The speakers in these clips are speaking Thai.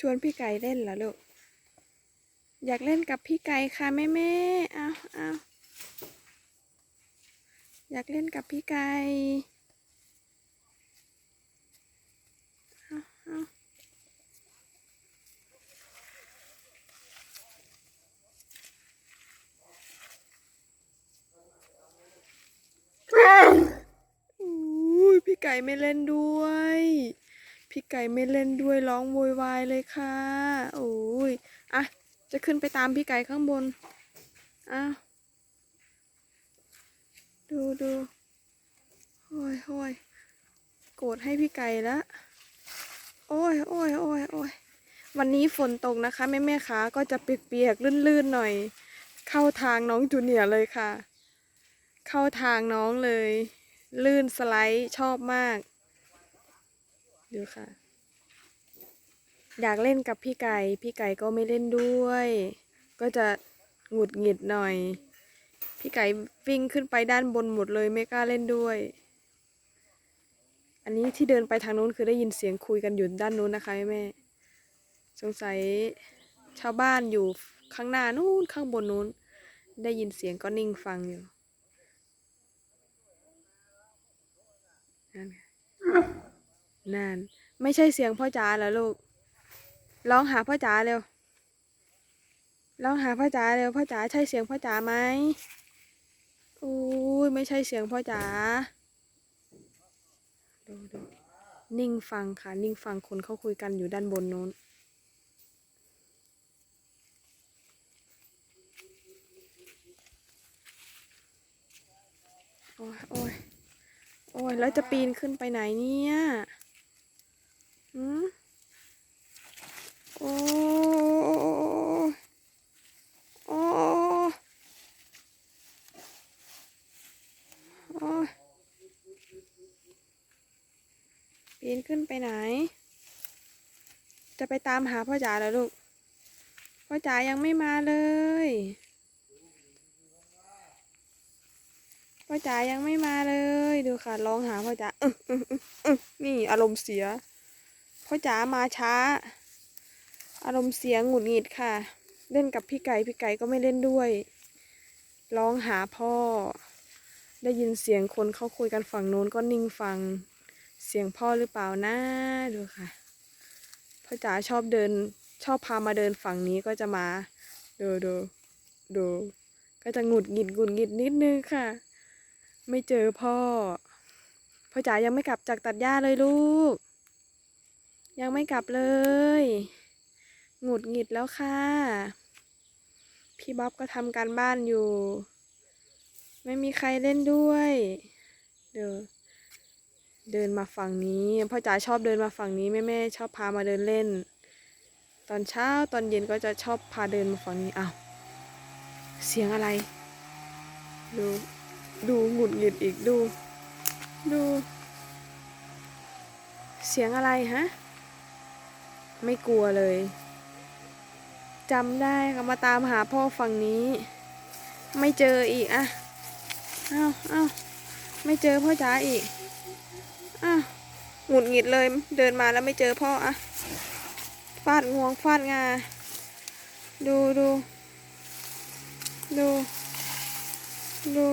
ชวนพี่ไก่เล่นเหรอลูก อยากเล่นกับพี่ไก่ค่ะแม่แม่เอาเอาอยากเล่นกับพี่ไก่เอาเอาอุ้ยพี่ไก่ไม่เล่นด้วย พี่ไก่ไม่เล่นด้วยร้องโวยวายเลยค่ะโอ้ยอะจะขึ้นไปตามพี่ไก่ข้างบนอ้าวดูดูโอ้ยโอ้ยโกรธให้พี่ไก่ละโอ้ยโอ้ยโอ้ยโอ้ยวันนี้ฝนตกนะคะแม่แม่ขาก็จะเปียกๆลื่นๆหน่อย เข้าทางน้องจูเนียร์เลยค่ะ เข้าทางน้องเลย ลื่นสไลด์ชอบมาก ดูค่ะ อยากเล่นกับพี่ไก่ พี่ไก่ก็ไม่เล่นด้วย ก็จะหงุดหงิดหน่อย พี่ไก่วิ่งขึ้นไปด้านบนหมดเลยไม่กล้าเล่นด้วย อันนี้ที่เดินไปทางนู้นคือได้ยินเสียงคุยกันอยู่ด้านนู้นนะคะแม่ สงสัยชาวบ้านอยู่ข้างหน้านู้นข้างบนนู้น ได้ยินเสียงก็นิ่งฟังอยู่นั่นไง นั่น ไม่ใช่เสียงพ่อจ๋าเหรอลูก ร้องหาพ่อจ๋าเร็ว ร้องหาพ่อจ๋าเร็ว พ่อจ๋าใช่เสียงพ่อจ๋าไหมอุ้ยไม่ใช่เสียงพ่อจ๋า ดูดู นิ่งฟังค่ะ นิ่งฟังคนเขาคุยกันอยู่ด้านบนโน้น โอ้ยโอ้ยโอ้ยแล้วจะปีนขึ้นไปไหนเนี่ย หืมโอ้โอ้โอ้ปีนขึ้นไปไหน จะไปตามหาพ่อจ๋าแล้วลูก พ่อจ๋ายังไม่มาเลย พ่อจ๋ายังไม่มาเลย ดูค่ะ ร้องหาพ่อจ๋านี่อารมณ์เสีย พ่อจ๋ามาช้า อารมณ์เสียงหงุดหงิดค่ะ เล่นกับพี่ไก่พี่ไก่ก็ไม่เล่นด้วย ร้องหาพ่อ ได้ยินเสียงคนเขาคุยกันฝั่งโน้นก็นิ่งฟัง เสียงพ่อหรือเปล่านะดูค่ะพ่อจ๋าชอบเดิน ชอบพามาเดินฝั่งนี้ก็จะมาดูดูดูก็จะหงุดหงิดหงุดหงิดนิดนึงค่ะ ไม่เจอพ่อพ่อจ๋ายังไม่กลับจากตัดหญ้าเลยลูก ยังไม่กลับเลย หงุดหงิดแล้วค่ะ พี่บ๊อบก็ทำการบ้านอยู่ ไม่มีใครเล่นด้วย เดี๋ยวเดินมาฝั่งนี้พ่อจ๋าชอบเดินมาฝั่งนี้แม่แม่ๆชอบพามาเดินเล่น ตอนเช้าตอนเย็นก็จะชอบพาเดินมาฝั่งนี้อ้าวเสียงอะไร ดูดูหงุดหงิดอีกดู ดู เสียงอะไรฮะ ไม่กลัวเลยจำได้ค่ะมาตามหาพ่อฝั่งนี้ ไม่เจออีกอะอ้าวอ้าวไม่เจอพ่อจ๋าอีกอ้าวหงุดหงิดเลยเดินมาแล้วไม่เจอพ่ออะฟาดงวงฟาดงา ดูดูดู ดู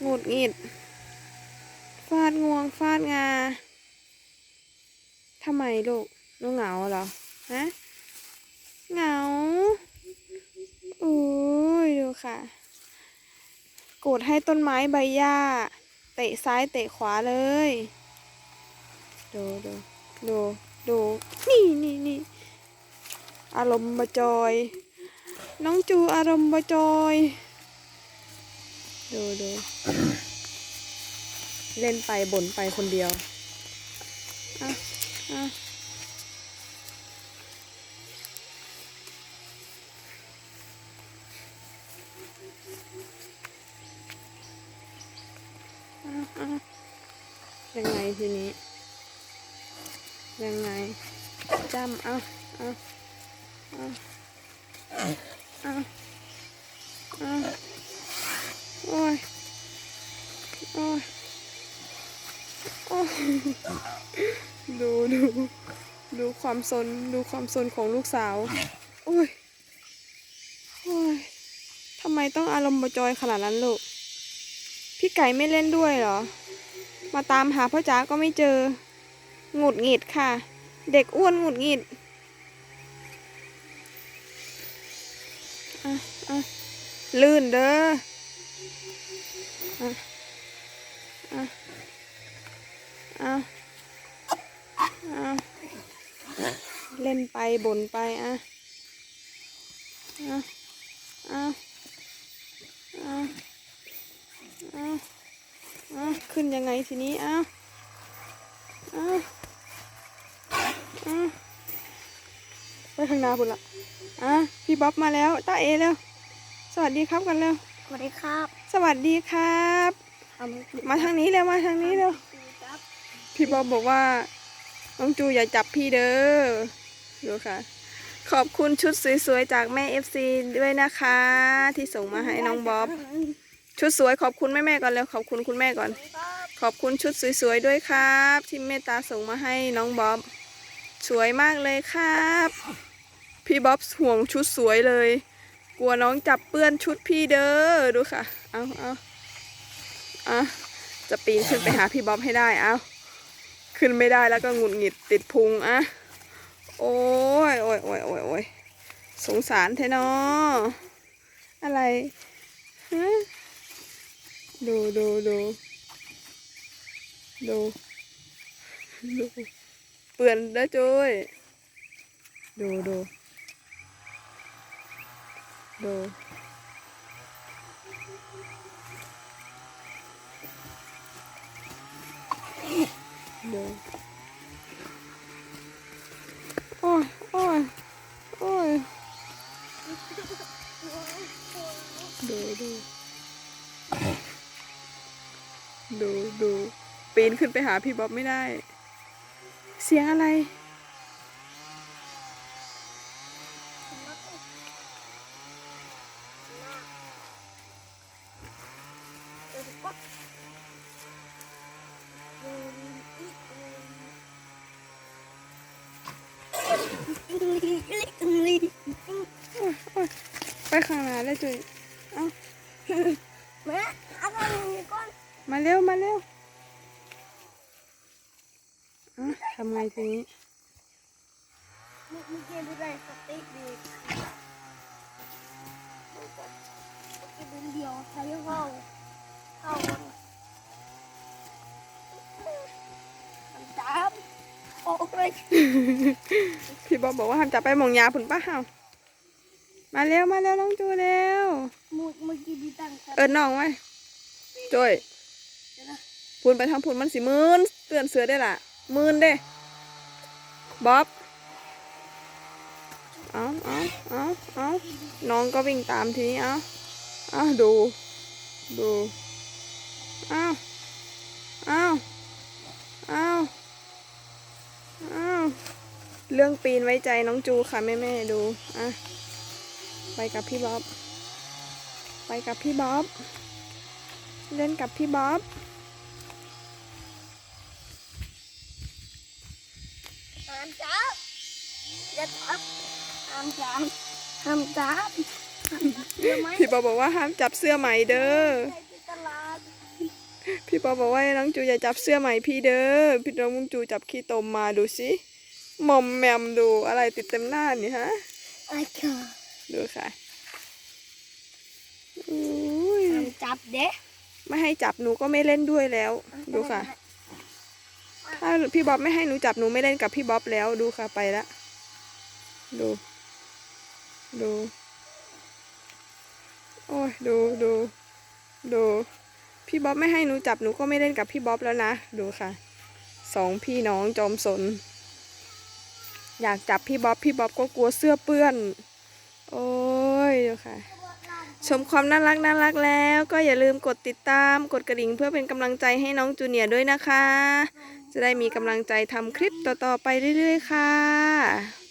หงุดหงิด ฟาดงวงฟาดงาทำไมลูก นูเหงาเหรอ ฮะ เหงาโอ้ยดูค่ะกดให้ต้นไม้ใบหญ้า เตะซ้ายเตะขวาเลย ดูดูดูดูนี่นี่นี่อารมณ์บจอย น้องจูอารมณ์บจอย ดูดูเล่นไปบ่นไปคนเดียวอะอะ ยังไงทีนี้ ยังไงจำเอาเอาเอาเอาเอาโอ้ยโอ้ยโอ้ยดูดูดูความซนดูความซนของลูกสาวโอ้ยโอ้ยทำไมต้องอารมณ์บจอยขนาดนั้นลูก พี่ไก่ไม่เล่นด้วยเหรอ มาตามหาพ่อจ๋าก็ไม่เจอหงุดหงิดค่ะ เด็กอ้วนหงุดหงิดอะอะลื่นเด้ออะอะอะอะเล่นไปบ่นไปอะอะอะอะ อะอะขึ้นยังไงทีนี้อะอะอะไปข้างหน้าพุ่นละอะพี่บ๊อบมาแล้วตาเอแล้ว สวัสดีครับกันแล้ว สวัสดีครับสวัสดีครับทำมาทางนี้เร็วมาทางนี้เร็วครับพี่บ๊อบบอกว่าน้องจูอย่าจับพี่เด้อดูค่ะ ขอบคุณชุดสวยๆจากแม่ FC ด้วยนะคะ ที่ส่งมาให้น้องบ๊อบ ชุดสวยขอบคุณแม่ๆก่อนเร็วขอบคุณคุณแม่ก่อน ขอบคุณชุดสวยๆด้วยครับ ที่เมตตาส่งมาให้น้องบ๊อบสวยมากเลยครับ พี่บ๊อบห่วงชุดสวยเลย กลัวน้องจับเปื้อนชุดพี่เด้อดูค่ะเอาเอาเอาจะปีนขึ้นไปหาพี่บ๊อบให้ได้เอาขึ้นไม่ได้แล้วก็หงุดหงิดติดพุงอะโอ้ยโอ้ยโอ้ยโอ้ยโอ้ยสงสารเทนออะไรฮะ ดูดูดูดูดูเปื่อนเด้อจุ้ยดูดูดูดูโอ้ยโอ้ยโอ้ยดูดู ดูดูปีน ขึ้นไปหาพี่บ๊อบไม่ได้ เสียงอะไร ไปข้างหน้าเลยจุยเอา แม่เอาไปนี่ก่อน มาเร็วมาเร็วอะทำไงทีนี้ มีมีเกมอะไรสติ๊กดีกินเดียวใช้เข้าเข้าจับออก เลยพี่บ๊อบบอกว่าห้ามจับไปหมองยาผุนป้าเฮามาเร็วมาเร็วน้องจูเร็วมือเมื่อกี้ดีตั้งครับเอิญน้องไว้จุยเดี๋ยวนะพูนไปทางพูนมันสิมืนเตือนเสือได้ล่ะมืนเด้บ๊อบเอาเอาเอาเอาน้องก็วิ่งตามทีนี้เอาเอาดูดูเอาเอาเอาเอาเรื่องปีนไว้ใจน้องจูค่ะแม่แม่ๆดูอะไปกับพี่บ๊อบ ไปกับพี่บ๊อบ เล่นกับพี่บ๊อบห้ามจับอย่าจับห้ามจับห้ามจับเดี๋ยวไหมพี่ปอบอกว่าห้ามจับเสื้อใหม่เด้อไปที่ตลาด พี่ปอบอกว่าให้น้องจูอย่าจับเสื้อใหม่พี่เด้อ พี่น้องจูจับขี้ตมมาดูสิหมอมแมมดูอะไรติดเต็มหน้านี่ฮะไอ้ค่ะดูค่ะอุ้ยห้ามจับเด้ไม่ให้จับหนูก็ไม่เล่นด้วยแล้ว ดูค่ะ ถ้าพี่บ๊อบไม่ให้หนูจับหนูไม่เล่นกับพี่บ๊อบแล้วดูค่ะไปละดู ดู โอ้ยดูดูดู พี่บ๊อบไม่ให้หนูจับหนูก็ไม่เล่นกับพี่บ๊อบแล้วนะ ดูค่ะ สองพี่น้องจอมสน อยากจับพี่บ๊อบพี่บ๊อบก็กลัวเสื้อเปื้อน โอ้ยดูค่ะ ชมความน่ารักน่ารักแล้ว ก็อย่าลืมกดติดตามกดกระดิ่งเพื่อเป็นกำลังใจให้น้องจูเนียร์ด้วยนะคะ จะได้มีกำลังใจทำคลิปต่อๆไปเรื่อยๆค่ะ